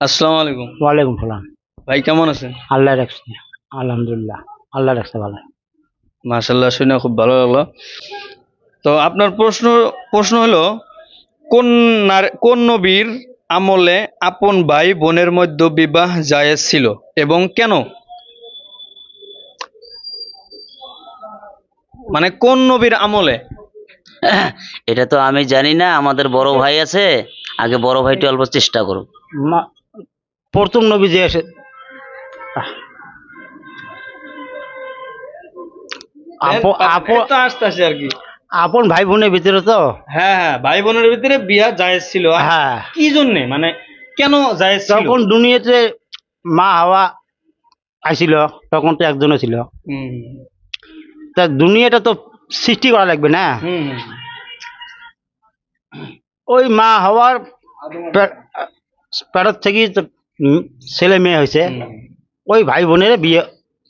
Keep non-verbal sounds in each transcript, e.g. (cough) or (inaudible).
আসসালামু আলাইকুম। ওয়ালাইকুম সালাম। ভাই কেমন আছেন? আল্লাহ রাখছে। আলহামদুলিল্লাহ আল্লাহ রাখছে ভালো। মাশাল্লাহ শুনে খুব ভালো লাগল। তো আপনার প্রশ্ন প্রশ্ন হলো কোন নার- কোন নবীর আমলে আপন ভাই বোনের মধ্যে বিবাহ জায়েজ ছিল এবং কেন? মানে কোন নবীর আমলে? এটা তো আমি জানি না আমাদের বড় ভাই আছে আগে বড় ভাইটি অল্প চেষ্টা করুক। মা- প্রথম নবী যে এসে আপন- আপন তো আসতে আসে আর কি। আপন ভাই বোনের ভিতরে তো? হ্যাঁ হ্যাঁ ভাই বোনের ভিতরে বিয়া জায়েজ ছিল। হ্যাঁ। কি জন্যে? মানে কেন জায়েজ ছিল? তখন দুনিয়াতে মা হাওয়া আসিল তখন তো একজনও ছিল। তা দুনিয়াটা তো সৃষ্টি করা লাগবে না? ওই মা হওয়ার পেটর থেকেই উম ছেলে মেয়ে হয়েছে ওই ভাই বোনের বিয়ে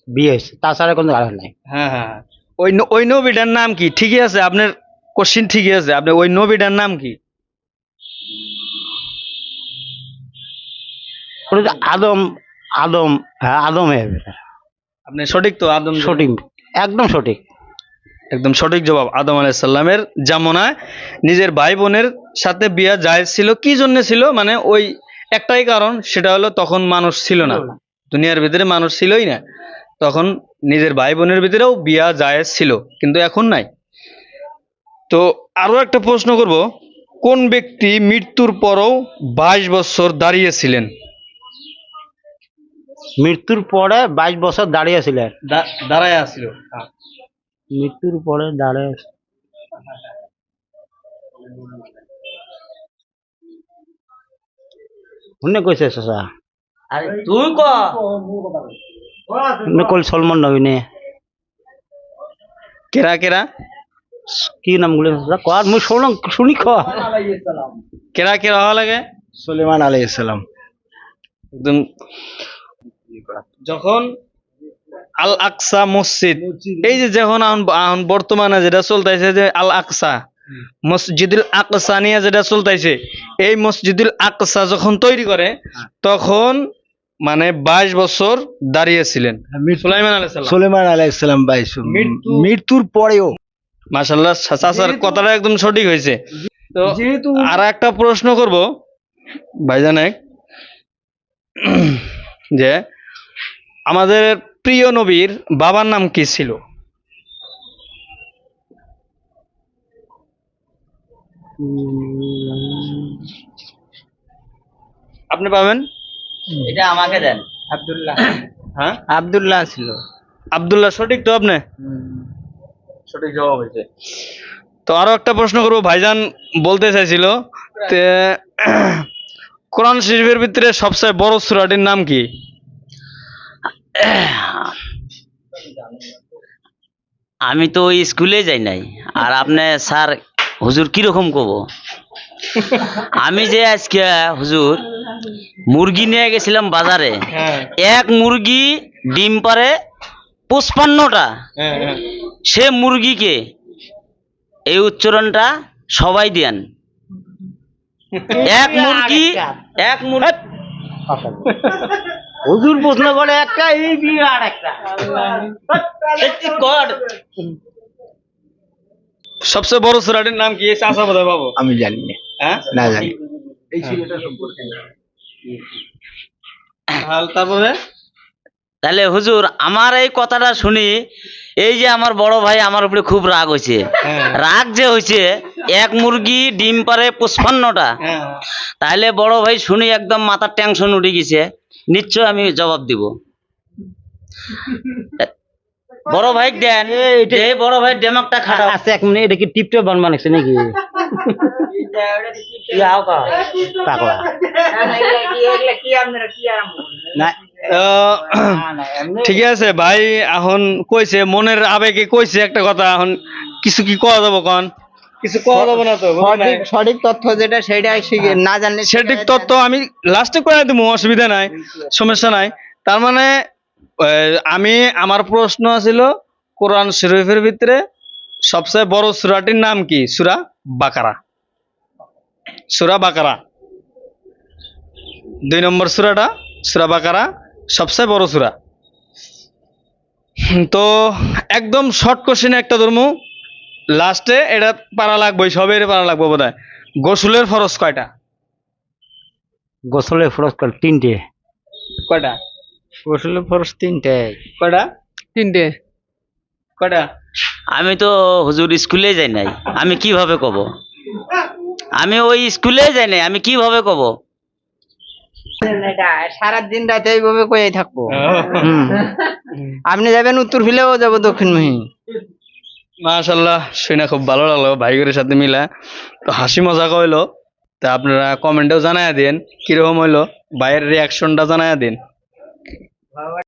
বিয়ে হয়েছে তাছাড়া কোনো কারণ নাই। হ্যাঁ হ্যাঁ। ওই ওই নবীটার নাম কি? ঠিকই আছে? আপনার কোশ্চিন ঠিকই আছে। আপনি ওই নবীটার নাম কি? আদম আদম হ্যাঁ আদম আপনি সঠিক তো? আদম সঠিক। একদম সঠিক। একদম সঠিক জবাব। আদম আলাইসাল্লামের জামনায় নিজের ভাই বোনের সাথে বিয়া জায়েজ ছিল। কি জন্য ছিল? মানে ওই একটাই কারণ সেটা হলো তখন মানুষ ছিল না। দুনিয়ার ভিতরে মানুষ ছিলই না। তখন নিজের ভাই বোনের ভিতরেও বিয়া জায়েজ ছিল কিন্তু এখন নাই। তো আরও একটা প্রশ্ন করব কোন ব্যক্তি মৃত্যুর পরও বাইশ বছর দাঁড়িয়েছিলেন? মৃত্যুর পরে বাইশ বছর দাঁড়িয়েছিলেন। দাঁড়ায় আসছিল মৃত্যুর পরে দাঁড়িয়ে শুনে কইছে চাচা? আরে তুই ক। শুনে কল সলমান নবীনে। কেরা কেরা কি নামগুলো চাচা? কর মুই শুনলাম শুনি খ কেরা কেরা হওয়া লাগে? সুলেমান আলাইহিস সালাম। একদম যখন আল আকসা মসজিদ এই যে যখন এখন বর্তমানে যেটা চলতেছে যে আল আকসা মসজিদুল আকসা নিয়ে যেটা চলতেছে এই মসজিদুল আকসা যখন তৈরি করে তখন মানে বাইশ বছর দাঁড়িয়েছিলেন। সুলাইমান আলাইহিস সালাম। সুলেমান বাইশ মৃত্যুর পরেও। মাশাল্লাহ চাচার কথাটা একদম সঠিক হয়েছে। তো যেহেতু আর একটা প্রশ্ন করব ভাইজানে যে আমাদের প্রিয় নবীর বাবার নাম কি ছিল? আপনি পাবেন? এটা আমাকে দেন। আব্দুল্লাহ। হ্যাঁ? আব্দুল্লাহ ছিল। আব্দুল্লাহ সঠিক তো আপনি? সঠিক জবাব হয়েছে। তো আরও একটা প্রশ্ন করব ভাইজান বলতে চাইছিল তে কোরআন শরীফের ভিতরে সবচেয়ে বড় সূরাটির নাম কি? আমি তো স্কুলে যাই নাই। আর আপনি স্যার হুজুর কীরকম কব? আমি যে আজকে হুজুর মুরগি নিয়ে গেছিলাম বাজারে। হ্যাঁ। এক মুরগি ডিম পারে পঁচপান্নটা। হ্যাঁ হ্যাঁ। সে মুরগিকে এই উচ্চারণটা সবাই দেন। এক মুরগি এক মুরগি হুজুর প্রশ্ন করে একটা এই দিয়ে আর একটা। কর। সবচেয়ে বড় সূরাটির নাম কি? এই চাষা বোধহয় পাবো। আমি জানি না। হ্যাঁ? না জানি। তারপরে? তাহলে হুজুর আমার এই কথাটা শুনি এই যে আমার বড় ভাই আমার উপরে খুব রাগ হয়েছে। হ্যাঁ। রাগ যে হয়েছে এক মুরগি ডিম পারে পঁচপান্নটা। হ্যাঁ। তাহলে বড় ভাই শুনি একদম মাথার টেনশন উঠে গেছে। নিশ্চয় আমি জবাব দিব। বড় ভাই দেন এই বড় ভাই ডেমাকটা খাটাও আছে এক মিনিট এটা কি টিপটপ বান বানাইছে নাকি? (laughs) পাগলা। না আহ, ঠিক আছে ভাই এখন কইছে মনের আবেগে কইছে একটা কথা এখন কিছু কি কওয়া যাব কন? কিছু কওয়া যাব না তো সঠিক সঠিক তথ্য যেটা সেটা শিখে না জানলে সঠিক তথ্য আমি লাস্টে করে দেবো অসুবিধা নাই সমস্যা নাই। তার মানে আমি আমার প্রশ্ন ছিল কোরআন শরীফের ভিতরে সবচেয়ে বড় সূরাটির নাম কি? সুরা বাকারা। সূরা বাকারা। দুই নম্বর সুরাটা সুরা বাকারা সবচেয়ে বড় সুরা। তো একদম শর্ট কোশ্চেনে একটা ধর্ম। লাস্টে এটা পারা লাগবে সবের পারা লাগবে বোধ হয় গোসলের ফরজ কয়টা? গোসলের পুরস্কার তিনটে। কয়টা? গোসলের ফরস তিনটে। কয়টা তিনটে। কয়টা আমি তো হুজুর স্কুলে যাই নাই। আমি কীভাবে কব? আমি ওই স্কুলে যাই নাই আমি কীভাবে কব? সারা দিন রাতে এইভাবে কয়ে থাকব। আপনি যাবেন উত্তর ফিলেও যাব দক্ষিণমুখী। মাশাল্লাহ শুনে খুব ভালো লাগল ভাইগরের সাথে মিলা। তো হাসি মজা কইলো তা আপনারা কমেন্টেও জানায় দিন কীরকম হইল? ভাইয়ের রিয়াকশনটা জানায় দিন। flower